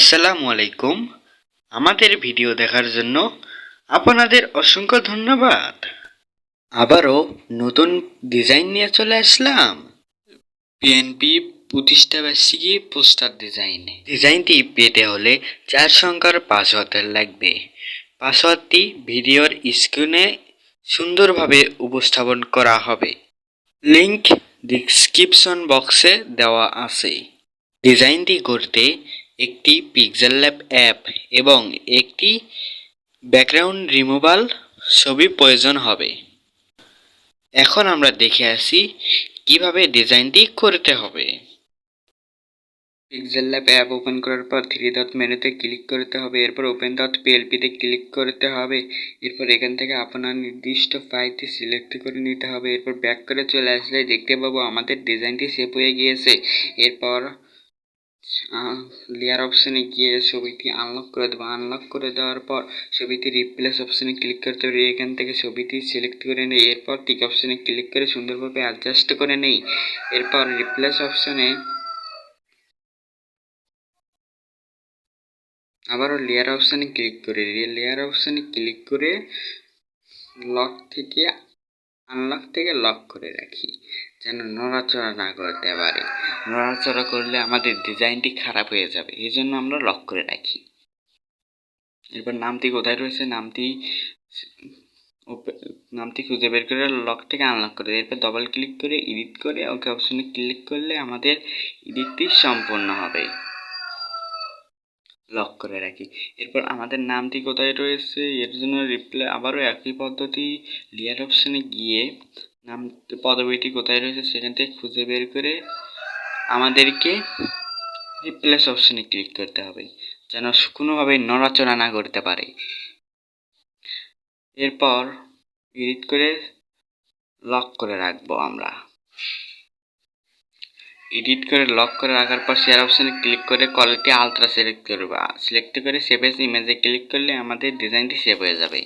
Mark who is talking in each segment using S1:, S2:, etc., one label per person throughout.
S1: আসসালামু আলাইকুম। আমাদের ভিডিও দেখার জন্য আপনাদের অসংখ্য ধন্যবাদ। আবারও নতুন ডিজাইন নিয়ে চলে আসলাম। বিএনপি প্রতিষ্ঠা বার্ষিকী পোস্টার ডিজাইন। ডিজাইনটি পেতে হলে চার সংখ্যার পাসওয়ার্ড লাগবে। পাসওয়ার্ডটি ভিডিওর স্ক্রিনে সুন্দরভাবে উপস্থাপন করা হবে। লিংক ডিসক্রিপশন বক্সে দেওয়া আছে। ডিজাইনটি করতে একটি পিক্সেল ল্যাব অ্যাপ এবং একটি ব্যাকগ্রাউন্ড রিমুভাল ছবি প্রয়োজন হবে। এখন আমরা দেখে আসি কীভাবে ডিজাইনটি করতে হবে। পিক্সেল ল্যাব অ্যাপ ওপেন করার পর থ্রি ডট মেনুতে ক্লিক করতে হবে, এরপর ওপেন ডট পিএলপিতে ক্লিক করতে হবে, এরপর এখান থেকে আপনার নির্দিষ্ট ফাইলটি সিলেক্ট করে নিতে হবে, এরপর ব্যাক করে চলে আসলে দেখতে পাবো আমাদের ডিজাইনটি সেভ হয়ে গিয়েছে, এরপর লেয়ার অপশানে গিয়ে ছবিটি আনলক করে দেবো। আনলক করে দেওয়ার পর ছবিটি রিপ্লেস অপশানে ক্লিক করতে হবে। এখান থেকে ছবিটি সিলেক্ট করে নেই এরপর টিক অপশানে ক্লিক করে সুন্দরভাবে অ্যাডজাস্ট করে নেই। এরপর রিপ্লেস অপশানে আবারও লেয়ার অপশানে ক্লিক করে লেয়ার অপশানে ক্লিক করে লক থেকে আনলক থেকে লক করে রাখি, যেন নড়াচড়া না করতে পারে। নড়াচড়া করলে আমাদের ডিজাইনটি খারাপ হয়ে যাবে এই জন্য আমরা লক করে রাখি। এরপর নামটি কোথায় রয়েছে? নামটি নামটি খুঁজে বের করে লক থেকে আনলক করে এরপর ডবল ক্লিক করে এডিট করে, ওকে অপশনে ক্লিক করলে আমাদের এডিটটি সম্পূর্ণ হবে। লক করে রাখি। এরপর আমাদের নামটি কোথায় রয়েছে? এর জন্য রিপ্লে আবারও একই পদ্ধতি লেয়ার অপশানে গিয়ে নাম, পদবিটি কোথায় রয়েছে সেখান থেকে খুঁজে বের করে আমাদেরকে রিপ্লেস অপশানে ক্লিক করতে হবে, যেন কোনোভাবে নড়াচড়া না করতে পারে। এরপর এডিট করে লক করে রাখব আমরা। এডিট করে লক করে রাখার পর শেয়ার অপশানে ক্লিক করে কোয়ালিটি আলট্রা সিলেক্ট করব। সিলেক্ট করে সেভ এস ইমেজে ক্লিক করলে আমাদের ডিজাইনটি সেভ হয়ে যাবে।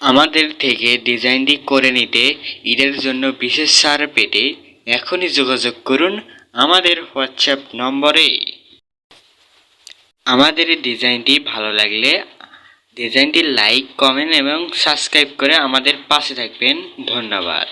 S1: আমাদের থেকে ডিজাইনটি করে নিতে ঈদের জন্য বিশেষ সার পেতে এখনই যোগাযোগ করুন আমাদের হোয়াটসঅ্যাপ নম্বরে। আমাদের এই ডিজাইনটি ভালো লাগলে ডিজাইনটি লাইক কমেন্ট এবং সাবস্ক্রাইব করে আমাদের পাশে থাকবেন। ধন্যবাদ।